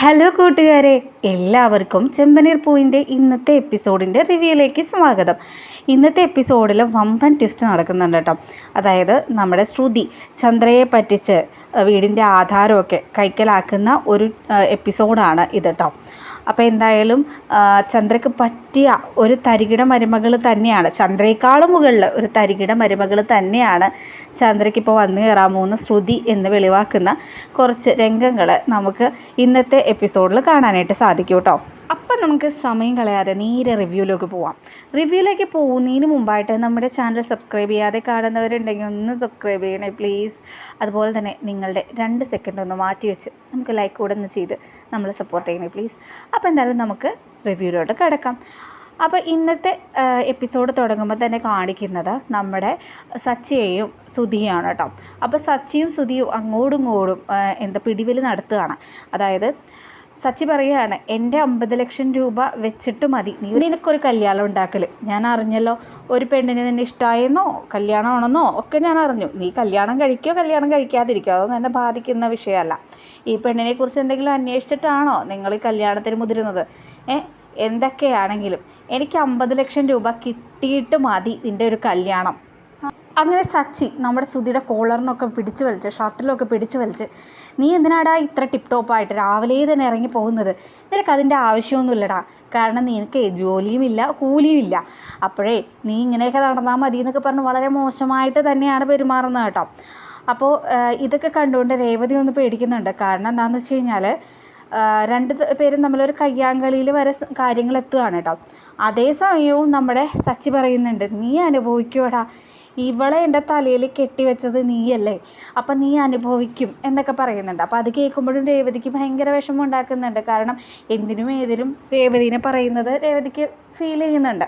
Hello കൂട്ടുകാരെ എല്ലാവർക്കും ചെമ്പനീർ പൂവിന്റെ ഇന്നത്തെ എപ്പിസോഡിന്റെ റിവ്യൂയിലേക്ക് സ്വാഗതം. ഇന്നത്തെ എപ്പിസോഡിൽ വമ്പൻ ട്വിസ്റ്റ് നടക്കുന്നുണ്ട് കേട്ടോ. അതായത് നമ്മുടെ ശ്രുതി ചന്ദ്രയെ പറ്റിച്ച് വീടിന്റെ ആധാരമൊക്കെ കൈക്കലാക്കുന്ന ഒരു എപ്പിസോഡാണ് ഇത് കേട്ടോ. അപ്പോൾ എന്തായാലും ചന്ദ്രയ്ക്ക് പറ്റിയ ഒരു തരികിട മരുമകൾ തന്നെയാണ്. ചന്ദ്രയേക്കാളും മുകളിൽ ഒരു തരികിട മരുമകൾ തന്നെയാണ് ചന്ദ്രയ്ക്ക് ഇപ്പോൾ വന്നു കയറാൻ പോകുന്ന ശ്രുതി എന്ന് വെളിവാക്കുന്ന കുറച്ച് രംഗങ്ങൾ നമുക്ക് ഇന്നത്തെ എപ്പിസോഡിൽ കാണാനായിട്ട് സാധിക്കും കേട്ടോ. അപ്പം നമുക്ക് സമയം കളയാതെ നേരെ റിവ്യൂയിലേക്ക് പോവാം. റിവ്യൂയിലേക്ക് പോകുന്നതിന് മുമ്പായിട്ട് നമ്മുടെ ചാനൽ സബ്സ്ക്രൈബ് ചെയ്യാതെ കാണുന്നവരുണ്ടെങ്കിൽ ഒന്ന് സബ്സ്ക്രൈബ് ചെയ്യണേ പ്ലീസ് അതുപോലെ തന്നെ നിങ്ങളുടെ രണ്ട് സെക്കൻഡ് ഒന്ന് മാറ്റി വെച്ച് നമുക്ക് ലൈക്ക് കൂടെ ഒന്ന് ചെയ്ത് നമ്മൾ സപ്പോർട്ട് ചെയ്യണേ പ്ലീസ് അപ്പോൾ എന്തായാലും നമുക്ക് റിവ്യൂയിലോട്ട് കിടക്കാം. അപ്പോൾ ഇന്നത്തെ എപ്പിസോഡ് തുടങ്ങുമ്പോൾ തന്നെ കാണിക്കുന്നത് നമ്മുടെ സച്ചിയെയും സുധിയാണ് കേട്ടോ. അപ്പോൾ സച്ചിയും സുധിയും അങ്ങോട്ടും ഇങ്ങോട്ടും എന്താ പിടിവലി നടത്തുകയാണ്. അതായത് സച്ചി പറയുകയാണ് എന്റെ അമ്പത് ലക്ഷം രൂപ വെച്ചിട്ട് മതി. നീ നിനക്കൊരു കല്യാണം ഉണ്ടാക്കൽ ഞാൻ അറിഞ്ഞല്ലോ ഒരു പെണ്ണിനെ നിന്നെ ഇഷ്ടമായെന്നോ കല്യാണമാണെന്നോ ഒക്കെ ഞാൻ അറിഞ്ഞു. നീ കല്യാണം കഴിക്കോ കല്യാണം കഴിക്കാതിരിക്കോ അതൊന്നും എന്നെ ബാധിക്കുന്ന വിഷയമല്ല. ഈ പെണ്ണിനെ കുറിച്ച് എന്തെങ്കിലും അന്വേഷിച്ചിട്ടാണോ നിങ്ങൾ ഈ കല്യാണത്തിന് മുതിരുന്നത്? ഏ എന്തൊക്കെയാണെങ്കിലും എനിക്ക് അമ്പത് ലക്ഷം രൂപ കിട്ടിയിട്ട് മതി നിന്റെ ഒരു കല്യാണം. അങ്ങനെ സച്ചി നമ്മുടെ സുധിയുടെ കോളറിനൊക്കെ പിടിച്ചു വലിച്ച് ഷർട്ടിലൊക്കെ പിടിച്ചു വലിച്ച് നീ എന്തിനാടാ ഇത്ര ടിപ് ടോപ്പായിട്ട് രാവിലെ തന്നെ ഇറങ്ങി പോകുന്നത്? നിനക്ക് അതിന്റെ ആവശ്യമൊന്നുമില്ലടാ. കാരണം നിനക്ക് ജോലിയുമില്ല കൂലിയുമില്ല. അപ്പോഴേ നീ ഇങ്ങനെയൊക്കെ നടന്നാൽ മതി എന്നൊക്കെ പറഞ്ഞ് വളരെ മോശമായിട്ട് തന്നെയാണ് പെരുമാറുന്നത് കേട്ടോ. അപ്പോൾ ഇതൊക്കെ കണ്ടുകൊണ്ട് രേവതി ഒന്ന് പേടിക്കുന്നുണ്ട്. കാരണം എന്താണെന്ന് വെച്ച് കഴിഞ്ഞാൽ രണ്ട് പേരും തമ്മിലൊരു കയ്യാങ്കളിയിൽ വരെ കാര്യങ്ങൾ എത്തുകയാണ് കേട്ടോ. അതേസമയവും നമ്മുടെ സച്ചി പറയുന്നുണ്ട് നീ അനുഭവിക്കൂടാ ഇവളെ എന്റെ തലയിൽ കെട്ടിവെച്ചത് നീയല്ലേ? അപ്പം നീ അനുഭവിക്കും എന്നൊക്കെ പറയുന്നുണ്ട്. അപ്പോൾ അത് കേൾക്കുമ്പോഴും രേവതിക്ക് ഭയങ്കര വിഷമം ഉണ്ടാക്കുന്നുണ്ട്. കാരണം എന്തിനും ഏതിനും രേവതിനെ പറയുന്നത് രേവതിക്ക് ഫീൽ ചെയ്യുന്നുണ്ട്.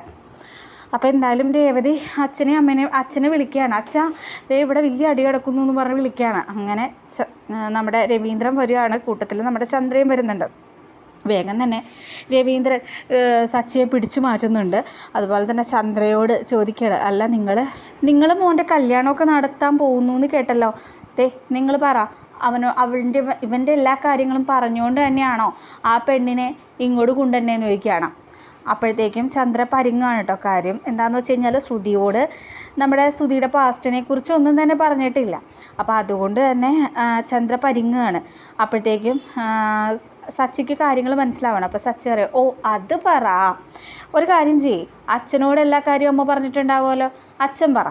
അപ്പോൾ എന്തായാലും രേവതി അച്ഛനെ അമ്മനെ അച്ഛനെ വിളിക്കുകയാണ്. അച്ഛ ദേ ഇവിടെ വലിയ അടി കിടക്കുന്നു എന്ന് പറഞ്ഞ് വിളിക്കുകയാണ്. അങ്ങനെ നമ്മുടെ രവീന്ദ്രൻ വരികയാണ്. കൂട്ടത്തിൽ നമ്മുടെ ചന്ദ്രയും വരുന്നുണ്ട്. വേഗം തന്നെ രവീന്ദ്രൻ സച്ചിയെ പിടിച്ചു മാറ്റുന്നുണ്ട്. അതുപോലെ തന്നെ ചന്ദ്രയോട് ചോദിക്കുകയാണ് അല്ല നിങ്ങൾ നിങ്ങൾ മോന്റെ കല്യാണമൊക്കെ നടത്താൻ പോകുന്നു എന്ന് കേട്ടല്ലോ. ദേ നിങ്ങൾ പറ. അവനോ അവന്റെ ഇവന്റെ എല്ലാ കാര്യങ്ങളും പറഞ്ഞുകൊണ്ട് തന്നെയാണോ ആ പെണ്ണിനെ ഇങ്ങോട്ട് കൊണ്ടുതന്നെയെന്ന് ചോദിക്കുകയാണ്. അപ്പോഴത്തേക്കും ചന്ദ്ര പരിങ്ങാണ് കേട്ടോ കാര്യം. എന്താണെന്ന് വെച്ച് കഴിഞ്ഞാൽ ശ്രുതിയോട് നമ്മുടെ ശ്രുതിയുടെ പാസ്റ്റിനെ കുറിച്ച് ഒന്നും തന്നെ പറഞ്ഞിട്ടില്ല. അപ്പോൾ അതുകൊണ്ട് തന്നെ ചന്ദ്ര പരിങ്ങാണ് അപ്പോഴത്തേക്കും സച്ചിക്ക് കാര്യങ്ങൾ മനസ്സിലാവണം. അപ്പോൾ സച്ചി പറയും ഓ അത് പറ. ഒരു കാര്യം ചെയ്യ്. അച്ഛനോട് എല്ലാ കാര്യവും അമ്മ പറഞ്ഞിട്ടുണ്ടാവുമല്ലോ? അച്ഛൻ പറ.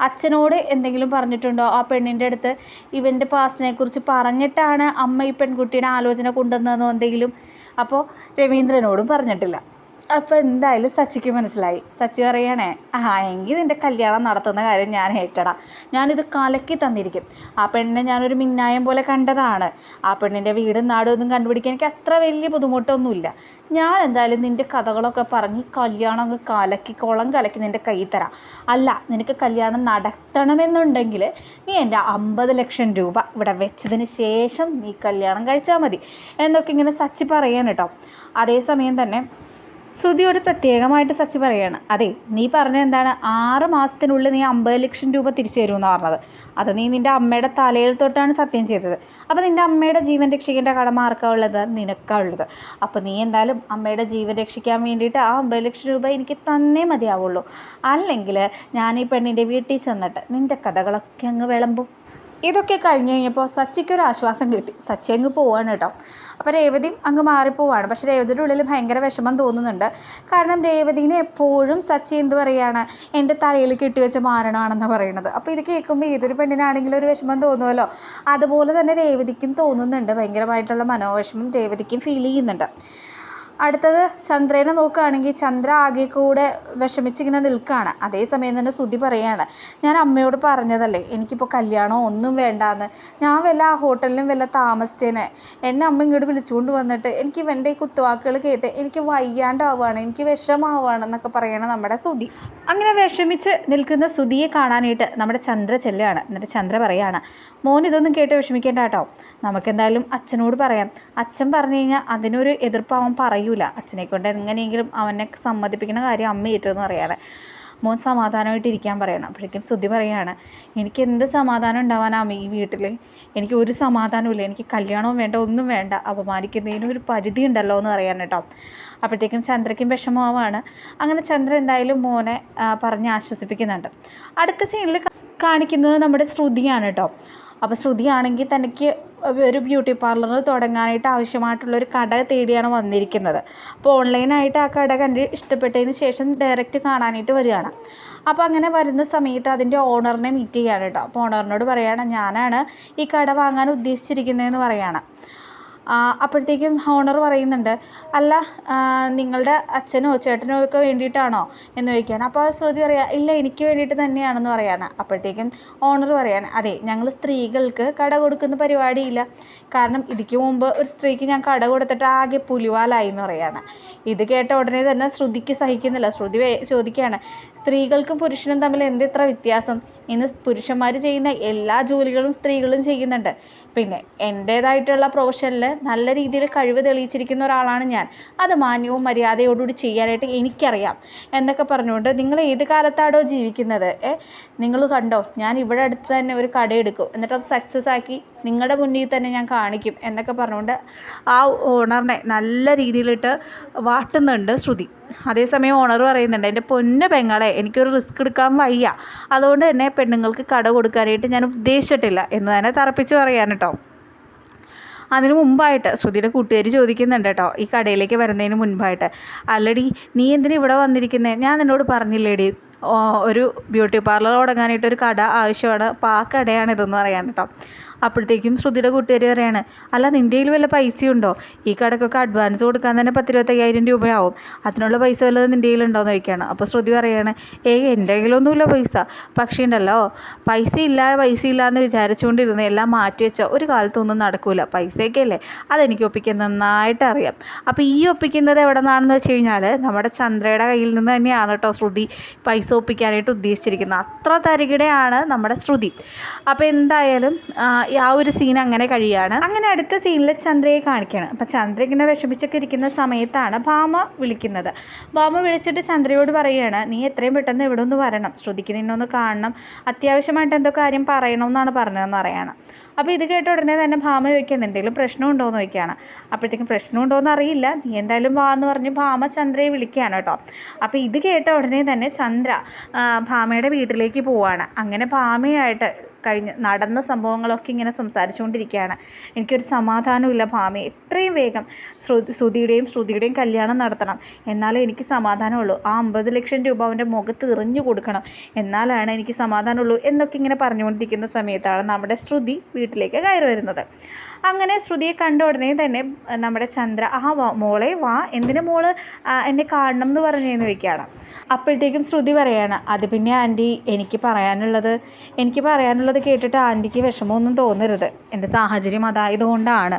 അച്ഛനോട് എന്തെങ്കിലും പറഞ്ഞിട്ടുണ്ടോ? ആ പെണ്ണിന്റെ അടുത്ത് ഇവന്റെ പാസ്റ്റിനെ കുറിച്ച് പറഞ്ഞിട്ടാണ് അമ്മ ഈ പെൺകുട്ടിയുടെ ആലോചന കൊണ്ടുവന്നതെന്നോ എന്തെങ്കിലും? അപ്പോൾ രവീന്ദ്രനോടും പറഞ്ഞിട്ടില്ല. അപ്പോൾ എന്തായാലും സച്ചിക്ക് മനസ്സിലായി. സച്ചി പറയണേ ആ എങ്കിൽ നിന്റെ കല്യാണം നടത്തുന്ന കാര്യം ഞാൻ ഏറ്റടാ. ഞാനിത് കലക്കി തന്നിരിക്കും. ആ പെണ്ണിനെ ഞാനൊരു മിന്നായം പോലെ കണ്ടതാണ്. ആ പെണ്ണിന്റെ വീടും നാടും ഒന്നും കണ്ടുപിടിക്കാൻ എനിക്ക് അത്ര വലിയ ബുദ്ധിമുട്ടൊന്നുമില്ല. ഞാൻ എന്തായാലും നിന്റെ കഥകളൊക്കെ പറഞ്ഞ് കല്യാണമൊക്കെ കലക്കി കുളം കലക്കി നിന്റെ കൈ തരാം. അല്ല നിനക്ക് കല്യാണം നടത്തണമെന്നുണ്ടെങ്കിൽ നീ എന്റെ അമ്പത് ലക്ഷം രൂപ ഇവിടെ വെച്ചതിന് ശേഷം നീ കല്യാണം കഴിച്ചാൽ മതി. എന്നൊക്കെ ഇങ്ങനെ സച്ചി പറയാൻ കേട്ടോ. അതേസമയം തന്നെ ശ്രുതിയോട് പ്രത്യേകമായിട്ട് സച്ചി പറയാണ് അതെ നീ പറഞ്ഞത് എന്താണ്? ആറ് മാസത്തിനുള്ളിൽ നീ അമ്പത് ലക്ഷം രൂപ തിരിച്ചു തരുമെന്ന് പറഞ്ഞത്. അത് നീ നിന്റെ അമ്മയുടെ തലയിൽ തൊട്ടാണ് സത്യം ചെയ്തത്. അപ്പോൾ നിന്റെ അമ്മയുടെ ജീവൻ രക്ഷിക്കേണ്ട കടമ ആർക്കാ ഉള്ളത്? നിനക്കാ ഉള്ളത്. അപ്പോൾ നീ എന്തായാലും അമ്മയുടെ ജീവൻ രക്ഷിക്കാൻ വേണ്ടിയിട്ട് ആ അമ്പത് ലക്ഷം രൂപ എനിക്ക് തന്നേ മതിയാവുള്ളൂ. അല്ലെങ്കിൽ ഞാൻ ഈ പെണ്ണിന്റെ വീട്ടിൽ ചെന്നിട്ട് നിന്റെ കഥകളൊക്കെ അങ്ങ് വിളമ്പും. ഇതൊക്കെ കഴിഞ്ഞ് കഴിഞ്ഞപ്പോൾ സച്ചിക്ക് ഒരു ആശ്വാസം കിട്ടി. സച്ചി അങ്ങ് പോവാണ് കേട്ടോ. അപ്പോൾ രേവതി അങ്ങ് മാറിപ്പോവാണ്. പക്ഷേ രേവതിയുടെ ഉള്ളിൽ ഭയങ്കര വിഷമം തോന്നുന്നുണ്ട്. കാരണം രേവതിനെ എപ്പോഴും സച്ചി എന്ത് പറയുകയാണ് എന്റെ തലയിൽ കെട്ടിവെച്ച മാരണമാണെന്ന് പറയുന്നത് അപ്പോൾ ഇത് കേൾക്കുമ്പോൾ ഏതൊരു പെണ്ണിനാണെങ്കിലും ഒരു വിഷമം തോന്നുമല്ലോ അതുപോലെ തന്നെ രേവതിക്കും തോന്നുന്നുണ്ട്. ഭയങ്കരമായിട്ടുള്ള മനോവിഷമം രേവതിക്കും ഫീൽ ചെയ്യുന്നുണ്ട്. അടുത്തത് ചന്ദ്രനെ നോക്കുകയാണെങ്കിൽ ചന്ദ്ര ആകെ കൂടെ വിഷമിച്ചിങ്ങനെ നിൽക്കുകയാണ്. അതേസമയം തന്നെ സുധി പറയുകയാണ് ഞാൻ അമ്മയോട് പറഞ്ഞതല്ലേ എനിക്കിപ്പോൾ കല്യാണം ഒന്നും വേണ്ടാന്ന്. ഞാൻ വല്ല ആ ഹോട്ടലിലും വല്ല താമസിച്ചേനെ. എന്നെ അമ്മ ഇങ്ങോട്ട് വിളിച്ചുകൊണ്ട് വന്നിട്ട് എനിക്ക് ഇവന്റെ ഈ കുത്തുവാക്കുകൾ കേട്ട് എനിക്ക് വയ്യാണ്ടാവുകയാണ് എനിക്ക് വിഷമാവുകയാണ് എന്നൊക്കെ പറയണം നമ്മുടെ സുധി അങ്ങനെ വിഷമിച്ച് നിൽക്കുന്ന സുധിയെ കാണാനായിട്ട് നമ്മുടെ ചന്ദ്ര ചെല്ലുകയാണ്. എന്നിട്ട് ചന്ദ്ര പറയാണ് മോൻ ഇതൊന്നും കേട്ട് വിഷമിക്കേണ്ട കേട്ടോ. നമുക്കെന്തായാലും അച്ഛനോട് പറയാം. അച്ഛൻ പറഞ്ഞു കഴിഞ്ഞാൽ അതിനൊരു എതിർപ്പ് അവൻ പറയൂല. അച്ഛനെ കൊണ്ട് എങ്ങനെയെങ്കിലും അവനെ സമ്മതിപ്പിക്കുന്ന കാര്യം അമ്മ ഏറ്റെന്ന് പറയാണ്. മോൻ സമാധാനമായിട്ട് ഇരിക്കാൻ പറയണം. അപ്പോഴേക്കും ശ്രുതി പറയാണ് എനിക്ക് എന്ത് സമാധാനം ഉണ്ടാവാനാണ് ഈ വീട്ടിൽ എനിക്ക് ഒരു സമാധാനമില്ല എനിക്ക് കല്യാണവും വേണ്ട ഒന്നും വേണ്ട. അപമാനിക്കുന്നതിനും ഒരു പരിധി ഉണ്ടല്ലോ എന്ന് പറയാൻ കേട്ടോ. അപ്പോഴത്തേക്കും ചന്ദ്രയ്ക്കും വിഷമമാണ് അങ്ങനെ ചന്ദ്ര എന്തായാലും മോനെ പറഞ്ഞ് ആശ്വസിപ്പിക്കുന്നുണ്ട്. അടുത്ത സീനിൽ കാണിക്കുന്നത് നമ്മുടെ ശ്രുതിയാണ് കേട്ടോ. അപ്പോൾ ശ്രുതിയാണെങ്കിൽ തനിക്ക് ഒരു ബ്യൂട്ടി പാർലർ തുടങ്ങാനായിട്ട് ആവശ്യമായിട്ടുള്ള ഒരു കട തേടിയാണ് വന്നിരിക്കുന്നത്. അപ്പോൾ ഓൺലൈനായിട്ട് ആ കട കണ്ട് ഇഷ്ടപ്പെട്ടതിന് ശേഷം ഡയറക്റ്റ് കാണാനായിട്ട് വരികയാണ്. അപ്പോൾ അങ്ങനെ വരുന്ന സമയത്ത് അതിന്റെ ഓണറിനെ മീറ്റ് ചെയ്യാണ് കേട്ടോ. അപ്പോൾ ഓണറിനോട് പറയുകയാണ് ഞാനാണ് ഈ കട വാങ്ങാൻ ഉദ്ദേശിച്ചിരിക്കുന്നതെന്ന് പറയുകയാണ് അപ്പോഴത്തേക്കും ഓണർ പറയുന്നുണ്ട് അല്ല നിങ്ങളുടെ അച്ഛനോ ചേട്ടനോ ഒക്കെ വേണ്ടിയിട്ടാണോ? എന്ന് ചോദിക്കുകയാണ്. അപ്പോൾ ശ്രുതി പറയുക ഇല്ല എനിക്ക് വേണ്ടിയിട്ട് തന്നെയാണെന്ന് പറയാണ് അപ്പോഴത്തേക്കും ഓണർ പറയാണ് അതെ ഞങ്ങൾ സ്ത്രീകൾക്ക് കട കൊടുക്കുന്ന പരിപാടിയില്ല. കാരണം ഇതിക്ക് മുമ്പ് ഒരു സ്ത്രീക്ക് ഞാൻ കട കൊടുത്തിട്ട് ആകെ പുലിവാലായി എന്ന് പറയാണ് ഇത് കേട്ട ഉടനെ തന്നെ ശ്രുതിക്ക് സഹിക്കുന്നില്ല. ശ്രുതി ചോദിക്കുകയാണ് സ്ത്രീകൾക്കും പുരുഷനും തമ്മിൽ എന്ത് ഇത്ര വ്യത്യാസം? ഇന്ന് പുരുഷന്മാർ ചെയ്യുന്ന എല്ലാ ജോലികളും സ്ത്രീകളും ചെയ്യുന്നുണ്ട്. പിന്നെ എന്റേതായിട്ടുള്ള പ്രൊഫഷനിൽ നല്ല രീതിയിൽ കഴിവ് തെളിയിച്ചിരിക്കുന്ന ഒരാളാണ് ഞാൻ. അത് മാന്യവും മര്യാദയോടുകൂടി ചെയ്യാനായിട്ട് എനിക്കറിയാം. എന്നൊക്കെ പറഞ്ഞുകൊണ്ട് നിങ്ങൾ ഏത് കാലത്താണോ ജീവിക്കുന്നത്? നിങ്ങൾ കണ്ടോ ഞാൻ ഇവിടെ അടുത്ത് തന്നെ ഒരു കടയെടുക്കും. എന്നിട്ട് അത് സക്സസ് ആക്കി നിങ്ങളുടെ മുന്നിൽ തന്നെ ഞാൻ കാണിക്കും എന്നൊക്കെ പറഞ്ഞുകൊണ്ട് ആ ഓണറിനെ നല്ല രീതിയിലിട്ട് വാട്ടുന്നുണ്ട് ശ്രുതി. അതേസമയം ഓണർ പറയുന്നുണ്ട് എന്റെ പൊന്ന് പെങ്ങളെ എനിക്കൊരു റിസ്ക് എടുക്കാൻ വയ്യ. അതുകൊണ്ട് തന്നെ പെണ്ണുങ്ങൾക്ക് കട കൊടുക്കാനായിട്ട് ഞാൻ ഉദ്ദേശിച്ചിട്ടില്ല. എന്ന് തന്നെ തറപ്പിച്ച് പറയാൻ കേട്ടോ. അതിന് മുമ്പായിട്ട് ശ്രുതിയുടെ കൂട്ടുകാർ ചോദിക്കുന്നുണ്ട് കേട്ടോ ഈ കടയിലേക്ക് വരുന്നതിന് മുൻപായിട്ട്. അല്ലടി നീ എന്തിനാ ഇവിടെ വന്നിരിക്കുന്നത് ഞാൻ നിന്നോട് പറഞ്ഞില്ലേടി ഒരു ബ്യൂട്ടി പാർലർ തുടങ്ങാനായിട്ട് ഒരു കട ആവശ്യമാണ്. അപ്പോൾ ആ കടയാണ് ഇതെന്ന് പറയാൻ കേട്ടോ. അപ്പോഴത്തേക്കും ശ്രുതിയുടെ കൂട്ടുകാരി പറയാണ് അല്ല നിന്റെ കയ്യിൽ വല്ല പൈസയുണ്ടോ? ഈ കടക്കൊക്കെ അഡ്വാൻസ് കൊടുക്കാൻ തന്നെ പത്തിരുപത്തയ്യായിരം രൂപയാവും. അതിനുള്ള പൈസ വല്ലതും നിന്റെ കയ്യിലുണ്ടോയെന്ന് ചോദിക്കുകയാണ് അപ്പോൾ ശ്രുതി പറയാണ് ഏയ് എന്റെ കയ്യിലൊന്നുമില്ല പൈസ. പക്ഷേ ഉണ്ടല്ലോ പൈസ ഇല്ല പൈസ ഇല്ല എന്ന് വിചാരിച്ചുകൊണ്ടിരുന്ന എല്ലാം മാറ്റി വെച്ചാൽ ഒരു കാലത്തൊന്നും നടക്കില്ല പൈസയൊക്കെ അല്ലേ അതെനിക്ക് ഒപ്പിക്കാൻ നന്നായിട്ട് അറിയാം. അപ്പോൾ ഈ ഒപ്പിക്കുന്നത് എവിടെ നിന്നാണെന്ന് വെച്ച് കഴിഞ്ഞാൽ നമ്മുടെ ചന്ദ്രയുടെ കയ്യിൽ നിന്ന് തന്നെയാണ് കേട്ടോ ശ്രുതി പൈസ ഒപ്പിക്കാനായിട്ട് ഉദ്ദേശിച്ചിരിക്കുന്നത്. അത്ര തരികിടെയാണ് നമ്മുടെ ശ്രുതി. അപ്പോൾ എന്തായാലും ആ, ഒരു സീൻ അങ്ങനെ കഴിയാണ്. അങ്ങനെ അടുത്ത സീനിൽ ചന്ദ്രയെ കാണിക്കുകയാണ് അപ്പം ചന്ദ്ര ഇങ്ങനെ വിഷമിച്ചൊക്കെ ഇരിക്കുന്ന സമയത്താണ് ഭാമ വിളിക്കുന്നത്. ഭാമ വിളിച്ചിട്ട് ചന്ദ്രയോട് പറയുകയാണ് നീ എത്രയും പെട്ടെന്ന് ഇവിടെ ഒന്ന് വരണം. ശ്രുതിക്ക് നിന്നൊന്ന് കാണണം. അത്യാവശ്യമായിട്ട് എന്തോ കാര്യം പറയണമെന്നാണ് പറഞ്ഞതെന്ന് പറയാണ്. അപ്പോൾ ഇത് കേട്ട ഉടനെ തന്നെ ഭാമ ചോദിക്കുകയാണ് എന്തെങ്കിലും പ്രശ്നമുണ്ടോ എന്ന് ചോദിക്കുകയാണ്. അപ്പോഴത്തേക്കും പ്രശ്നമുണ്ടോ എന്ന് അറിയില്ല. നീ എന്തായാലും വാ എന്ന് പറഞ്ഞ് ഭാമ ചന്ദ്രയെ വിളിക്കുകയാണ് കേട്ടോ. അപ്പോൾ ഇത് കേട്ട ഉടനെ തന്നെ ചന്ദ്ര ഭാമയുടെ വീട്ടിലേക്ക് പോവാണ്. അങ്ങനെ ഭാമയായിട്ട് കഴിഞ്ഞ് നടന്ന സംഭവങ്ങളൊക്കെ ഇങ്ങനെ സംസാരിച്ചുകൊണ്ടിരിക്കുകയാണ്. എനിക്കൊരു സമാധാനമില്ല ഭാമി. എത്രയും വേഗം ശ്രുതി ശ്രുതിയുടെയും ശ്രുതിയുടെയും കല്യാണം നടത്തണം. എന്നാലേ എനിക്ക് സമാധാനമുള്ളൂ. ആ അമ്പത് ലക്ഷം രൂപ അവന്റെ മുഖത്ത് എറിഞ്ഞു കൊടുക്കണം. എന്നാലാണ് എനിക്ക് സമാധാനമുള്ളൂ എന്നൊക്കെ ഇങ്ങനെ പറഞ്ഞുകൊണ്ടിരിക്കുന്ന സമയത്താണ് നമ്മുടെ ശ്രുതി വീട്ടിലേക്ക് കയറി വരുന്നത്. അങ്ങനെ ശ്രുതിയെ കണ്ട ഉടനെ തന്നെ നമ്മുടെ ചന്ദ്ര ആ മോളെ വാ. എന്തിനു മോൾ എന്നെ കാണണം എന്ന് പറഞ്ഞെന്ന് വയ്ക്കുകയാണ് അപ്പോഴത്തേക്കും ശ്രുതി പറയുകയാണ് അത് പിന്നെ ആന്റി എനിക്ക് പറയാനുള്ളത് എനിക്ക് പറയാനുള്ളത് കേട്ടിട്ട് ആന്റിക്ക് വിഷമമൊന്നും തോന്നരുത്. എന്റെ സാഹചര്യം അതായതുകൊണ്ടാണ്.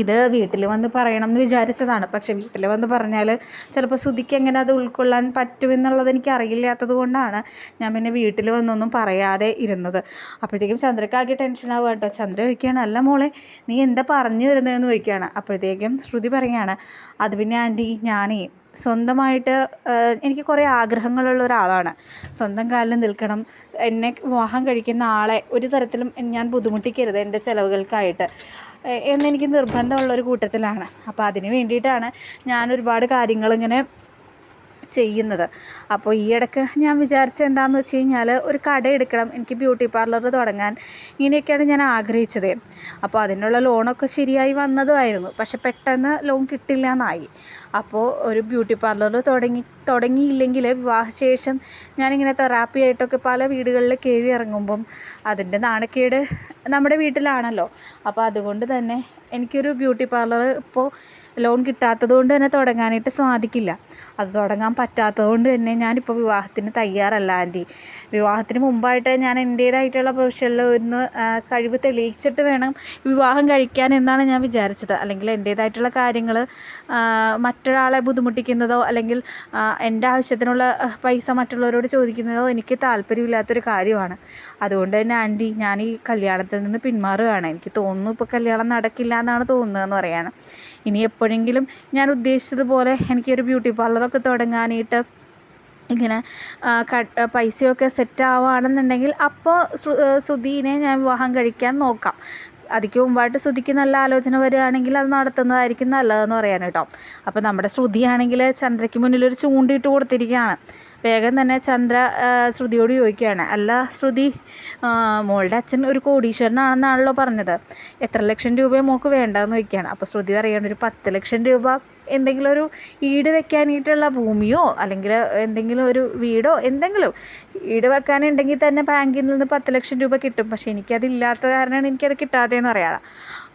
ഇത് വീട്ടിൽ വന്ന് പറയണം എന്ന് വിചാരിച്ചതാണ്. പക്ഷേ വീട്ടിൽ വന്ന് പറഞ്ഞാൽ ചിലപ്പോൾ ശ്രുതിക്ക് എങ്ങനെ അത് ഉൾക്കൊള്ളാൻ പറ്റുമെന്നുള്ളത് എനിക്ക് അറിയില്ലാത്തത് കൊണ്ടാണ് ഞാൻ പിന്നെ വീട്ടിൽ വന്നൊന്നും പറയാതെ ഇരുന്നത്. അപ്പോഴത്തേക്കും ചന്ദ്രക്കാകെ ടെൻഷനാവുക കേട്ടോ. ചന്ദ്ര ചോദിക്കുകയാണ് അല്ല മോളെ നീ എന്താ പറഞ്ഞു വരുന്നതെന്ന് ചോദിക്കുകയാണ്. അപ്പോഴത്തേക്കും ശ്രുതി പറയുകയാണ് അത് പിന്നെ ആന്റി ഞാനേ സ്വന്തമായിട്ട് എനിക്ക് കുറേ ആഗ്രഹങ്ങളുള്ള ഒരാളാണ്. സ്വന്തം കാലിൽ നിൽക്കണം. എന്നെ വിവാഹം കഴിക്കുന്ന ആളെ ഒരു തരത്തിലും ഞാൻ ബുദ്ധിമുട്ടിക്കരുത് എന്റെ ചിലവുകൾക്കായിട്ട്. എന്നെനിക്ക് നിർബന്ധമുള്ള ഒരു കൂട്ടത്തിലാണ്. അപ്പോൾ അതിന് വേണ്ടിയിട്ടാണ് ഞാൻ ഒരുപാട് കാര്യങ്ങളിങ്ങനെ ചെയ്യുന്നത്. അപ്പോൾ ഈ ഇടയ്ക്ക് ഞാൻ വിചാരിച്ച എന്താണെന്ന് വെച്ച് കഴിഞ്ഞാൽ ഒരു കട എടുക്കണം. എനിക്ക് ബ്യൂട്ടി പാർലർ തുടങ്ങാൻ ഇങ്ങനെയൊക്കെയാണ് ഞാൻ ആഗ്രഹിച്ചത്. അപ്പോൾ അതിനുള്ള ലോണൊക്കെ ശരിയായി വന്നതുമായിരുന്നു. പക്ഷെ പെട്ടെന്ന് ലോൺ കിട്ടില്ല എന്നായി അപ്പോൾ ഒരു ബ്യൂട്ടി പാർലർ തുടങ്ങി തുടങ്ങിയില്ലെങ്കിൽ വിവാഹശേഷം ഞാനിങ്ങനെ തെറാപ്പി ആയിട്ടൊക്കെ പല വീടുകളിൽ കയറി ഇറങ്ങുമ്പം അതിന്റെ നാണക്കേട് നമ്മുടെ വീട്ടിലാണല്ലോ. അപ്പോൾ അതുകൊണ്ട് തന്നെ എനിക്കൊരു ബ്യൂട്ടി പാർലർ ഇപ്പോൾ ലോൺ കിട്ടാത്തത് കൊണ്ട് തന്നെ തുടങ്ങാനായിട്ട് സാധിക്കില്ല. അത് തുടങ്ങാൻ പറ്റാത്തത് കൊണ്ട് തന്നെ ഞാനിപ്പോൾ വിവാഹത്തിന് തയ്യാറല്ല ആന്റി. വിവാഹത്തിന് മുമ്പായിട്ട് ഞാൻ എന്റേതായിട്ടുള്ള പ്രൊഫഷനിൽ ഒന്ന് കഴിവ് തെളിയിച്ചിട്ട് വേണം വിവാഹം കഴിക്കാൻ എന്നാണ് ഞാൻ വിചാരിച്ചത്. അല്ലെങ്കിൽ എന്റേതായിട്ടുള്ള കാര്യങ്ങൾ മറ്റൊരാളെ ബുദ്ധിമുട്ടിക്കുന്നതോ അല്ലെങ്കിൽ എന്റെ ആവശ്യത്തിനുള്ള പൈസ മറ്റുള്ളവരോട് ചോദിക്കുന്നതോ എനിക്ക് താല്പര്യമില്ലാത്തൊരു കാര്യമാണ്. അതുകൊണ്ട് തന്നെ ആന്റി ഞാൻ ഈ കല്യാണത്തിൽ നിന്ന് പിന്മാറുകയാണ്. എനിക്ക് തോന്നുന്നു ഇപ്പോൾ കല്യാണം നടക്കില്ല എന്നാണ് തോന്നുന്നതെന്ന് പറയാണ്. ഇനി എപ്പോഴെങ്കിലും ഞാൻ ഉദ്ദേശിച്ചതുപോലെ എനിക്കൊരു ബ്യൂട്ടി പാർലറൊക്കെ തുടങ്ങാനായിട്ട് ഇങ്ങനെ പൈസയൊക്കെ സെറ്റ് ആവുകയാണെന്നുണ്ടെങ്കിൽ അപ്പോൾ ശ്രുതിനെ ഞാൻ വിവാഹം കഴിക്കാൻ നോക്കാം. അതിക്ക് മുമ്പായിട്ട് ശ്രുതിക്ക് നല്ല ആലോചന വരികയാണെങ്കിൽ അത് നടത്തുന്നതായിരിക്കും നല്ലതെന്ന് പറയാൻ കേട്ടോ. അപ്പോൾ നമ്മുടെ ശ്രുതിയാണെങ്കിൽ ചന്ദ്രയ്ക്ക് മുന്നിൽ ഒരു ചൂണ്ടിയിട്ട് കൊടുത്തിരിക്കുകയാണ്. വേഗം തന്നെ ചന്ദ്ര ശ്രുതിയോട് ചോദിക്കുകയാണ്. അല്ല ശ്രുതി മോളുടെ അച്ഛൻ ഒരു കോടീശ്വരനാണെന്നാണല്ലോ പറഞ്ഞത്. എത്ര ലക്ഷം രൂപയെ മോൾക്ക് വേണ്ടതെന്ന് ചോദിക്കുകയാണ്. അപ്പോൾ ശ്രുതി പറയുകയാണ് ഒരു പത്ത് ലക്ഷം രൂപ എന്തെങ്കിലും ഒരു ഈട് വെക്കാനായിട്ടുള്ള ഭൂമിയോ അല്ലെങ്കിൽ എന്തെങ്കിലും ഒരു വീടോ എന്തെങ്കിലും. ഈട് വെക്കാനുണ്ടെങ്കിൽ തന്നെ ബാങ്കിൽ നിന്ന് പത്ത് ലക്ഷം രൂപ കിട്ടും. പക്ഷേ എനിക്കതില്ലാത്ത കാരണമാണ് എനിക്കത് കിട്ടാത്തതെന്ന് പറയാം.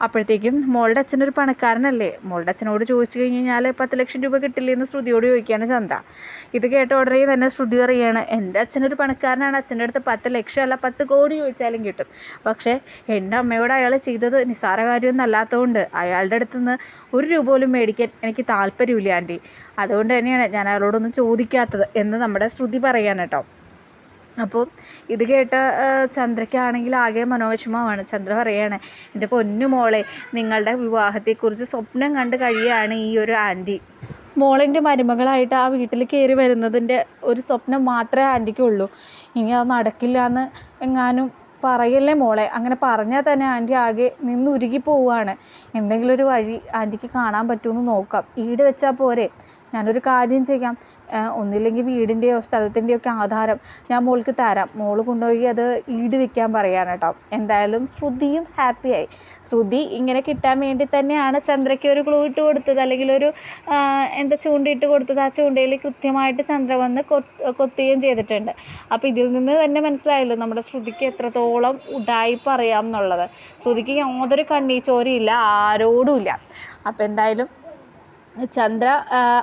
അപ്പോഴത്തേക്കും മോളുടെ അച്ഛനൊരു പണക്കാരനല്ലേ? മോളുടെ അച്ഛനോട് ചോദിച്ചു കഴിഞ്ഞ് കഴിഞ്ഞാൽ പത്ത് ലക്ഷം രൂപ കിട്ടില്ലേ എന്ന് ശ്രുതിയോട് ചോദിക്കുകയാണ് ചന്ത. ഇത് കേട്ട ഉടനെ തന്നെ ശ്രുതി പറയുകയാണ് എന്റെ അച്ഛനൊരു പണക്കാരനാണ്. അച്ഛന്റെ അടുത്ത് പത്ത് ലക്ഷം അല്ല പത്ത് കോടി ചോദിച്ചാലും കിട്ടും. പക്ഷേ എന്റെ അമ്മയോട് അയാൾ ചെയ്തത് നിസ്സാര കാര്യമൊന്നും അല്ലാത്തതുകൊണ്ട് അയാളുടെ അടുത്ത് നിന്ന് ഒരു രൂപ പോലും മേടിക്കാൻ എനിക്ക് താല്പര്യമില്ല ആന്റി. അതുകൊണ്ട് തന്നെയാണ് ഞാൻ അയാളോടൊന്നും ചോദിക്കാത്തത് എന്ന് നമ്മുടെ ശ്രുതി പറയാൻ കേട്ടോ. അപ്പോൾ ഇത് കേട്ട ചന്ദ്രയ്ക്കാണെങ്കിൽ ആകെ മനോവിഷമമാണ്. ചന്ദ്ര പറയാണ് എന്റെ പൊന്നു മോളെ നിങ്ങളുടെ വിവാഹത്തെക്കുറിച്ച് സ്വപ്നം കണ്ട് കഴിയുകയാണ് ഈ ഒരു ആന്റി. മോളിന്റെ മരുമകളായിട്ട് ആ വീട്ടിൽ കയറി വരുന്നതിന്റെ ഒരു സ്വപ്നം മാത്രമേ ആന്റിക്കുള്ളൂ. ഇനി അത് നടക്കില്ല എന്ന് എങ്ങാനും പറയല്ലേ മോളെ? അങ്ങനെ പറഞ്ഞാൽ തന്നെ ആന്റി ആകെ നിന്നുരുകി പോവുകയാണ്. എന്തെങ്കിലും ഒരു വഴി ആന്റിക്ക് കാണാൻ പറ്റുമെന്ന് നോക്കാം. ഈട് വെച്ചാൽ പോരെ. ഞാനൊരു കാര്യം ചെയ്യാം. ഒന്നില്ലെങ്കിൽ വീടിന്റെയോ സ്ഥലത്തിന്റെയോ ഒക്കെ ആധാരം ഞാൻ മോൾക്ക് തരാം. മോൾ കൊണ്ടുപോയി അത് ഈട് വെക്കാൻ പറയാൻ കേട്ടോ എന്തായാലും ശ്രുതിയും ഹാപ്പിയായി ശ്രുതി ഇങ്ങനെ കിട്ടാൻ വേണ്ടി തന്നെയാണ് ചന്ദ്രയ്ക്ക് ഒരു ക്ലൂ ഇട്ട് കൊടുത്തത്. അല്ലെങ്കിൽ ഒരു എന്താ ചൂണ്ടിയിട്ട് കൊടുത്തത്. ആ ചൂണ്ടയിൽ കൃത്യമായിട്ട് ചന്ദ്ര വന്ന് കൊത്ത് കൊത്തുകയും ചെയ്തിട്ടുണ്ട്. അപ്പോൾ ഇതിൽ നിന്ന് തന്നെ മനസ്സിലായല്ലോ നമ്മുടെ ശ്രുതിക്ക് എത്രത്തോളം ഉടായി അറിയാം എന്നുള്ളത്. ശ്രുതിക്ക് യാതൊരു കണ്ണീ ചോരയില്ല ആരോടുമില്ല അപ്പോൾ എന്തായാലും ചന്ദ്ര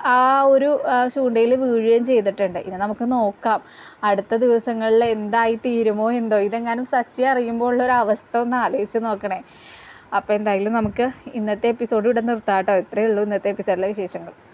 ആ, ഒരു ചൂണ്ടയിൽ വീഴുകയും ചെയ്തിട്ടുണ്ട്. ഇനി നമുക്ക് നോക്കാം. അടുത്ത ദിവസങ്ങളിൽ എന്തായി തീരുമോ എന്തോ. ഇതെങ്ങാനും സച്ചി അറിയുമ്പോൾ ഉള്ളൊരു അവസ്ഥ ഒന്ന് ആലോചിച്ച് നോക്കണേ. അപ്പോൾ എന്തായാലും നമുക്ക് ഇന്നത്തെ എപ്പിസോഡ് ഇവിടെ നിർത്താം കേട്ടോ. ഇത്രയേ ഉള്ളൂ ഇന്നത്തെ എപ്പിസോഡിലെ വിശേഷങ്ങൾ.